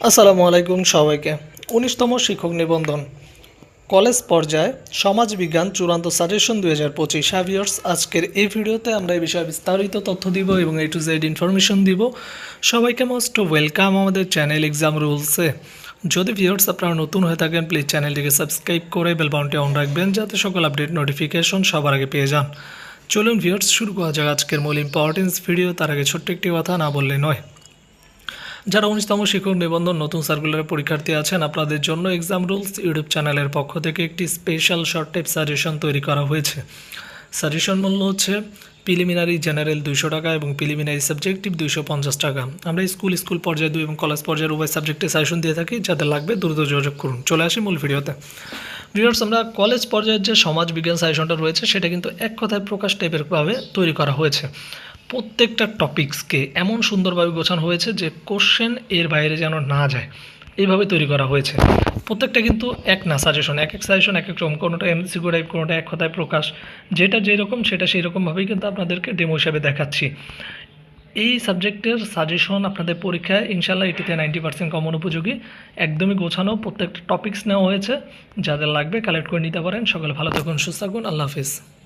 আসসালামু আলাইকুম সবাইকে। উনিশতম শিক্ষক নিবন্ধন। কলেজ পর্যায়ে সমাজবিজ্ঞান চূড়ান্ত সাজেশন দুই হাজার পঁচিশ হ্যাভিয়ার্স আজকের এই ভিডিওতে আমরা এই বিষয়ে বিস্তারিত তথ্য দিব এবং এ টু জেড ইনফরমেশন দিব। সবাইকে মোস্ট ওয়েলকাম আমাদের চ্যানেল এক্সাম রুলসে যদি ভিউয়ার্স আপনারা নতুন হয়ে থাকেন প্লিজ চ্যানেলটিকে সাবস্ক্রাইব করে বেল বাউনটি অন রাখবেন যাতে সকল আপডেট নোটিফিকেশন সবার আগে পেয়ে যান। চলুন ভিউয়ার্স শুরু করা যাক আজকের মূল ইম্পর্টেন্স ভিডিও তার আগে ছোট্ট একটি কথা না বললে নয়। যারা উনিশতম শিক্ষক নিবন্ধন নতুন সার্কুলারের পরীক্ষার্থী আছেন, আপনাদের জন্য এক্সাম রুলস ইউটিউব চ্যানেলের পক্ষ থেকে একটি স্পেশাল শর্ট টাইপ সাজেশন তৈরি করা হয়েছে। সাজেশন মূল্য হচ্ছে প্রিলিমিনারি জেনারেল দুইশো টাকা এবং প্রিলিমিনারি সাবজেক্টিভ দুইশো পঞ্চাশ টাকা। আমরা স্কুল স্কুল পর্যায়ে দুই এবং কলেজ পর্যায়ের উভয় সাবজেক্টে সাজেশন দিয়ে থাকি যাদের লাগবে দ্রুত যোগাযোগ করুন। চলে আসি মূল ভিডিওতে। ভিডিওস আমরা কলেজ পর্যায়ের যে সমাজ বিজ্ঞান সাজেশনটা রয়েছে, সেটা কিন্তু এক কথায় প্রকাশ টাইপের ভাবে তৈরি করা হয়েছে। প্রত্যেকটা টপিকসকে এমন সুন্দরভাবে গোছানো হয়েছে যে কোশ্চেন এর বাইরে যেন না যায়। এইভাবে তৈরি করা হয়েছে। প্রত্যেকটা কিন্তু এক না সাজেশন এক এক সাজেশন এক এক রকম। কোনোটা এমসিকিউ টাইপ কোনোটা এক কথায় প্রকাশ। যেটা যেরকম, সেটা সেই রকমভাবেই কিন্তু আপনাদেরকে ডেমো হিসাবে দেখাচ্ছি। এই সাবজেক্টের সাজেশন আপনাদের পরীক্ষায় ইনশাল্লাহ এটিতে নাইনটি পার্সেন্ট কমন উপযোগী। একদমই গোছানো প্রত্যেকটা টপিক্স নেওয়া হয়েছে। যাদের লাগবে কালেক্ট করে নিতে পারেন। সকলে ভালো থাকুন, সুস্থ থাকুন। আল্লাহ হাফিজ।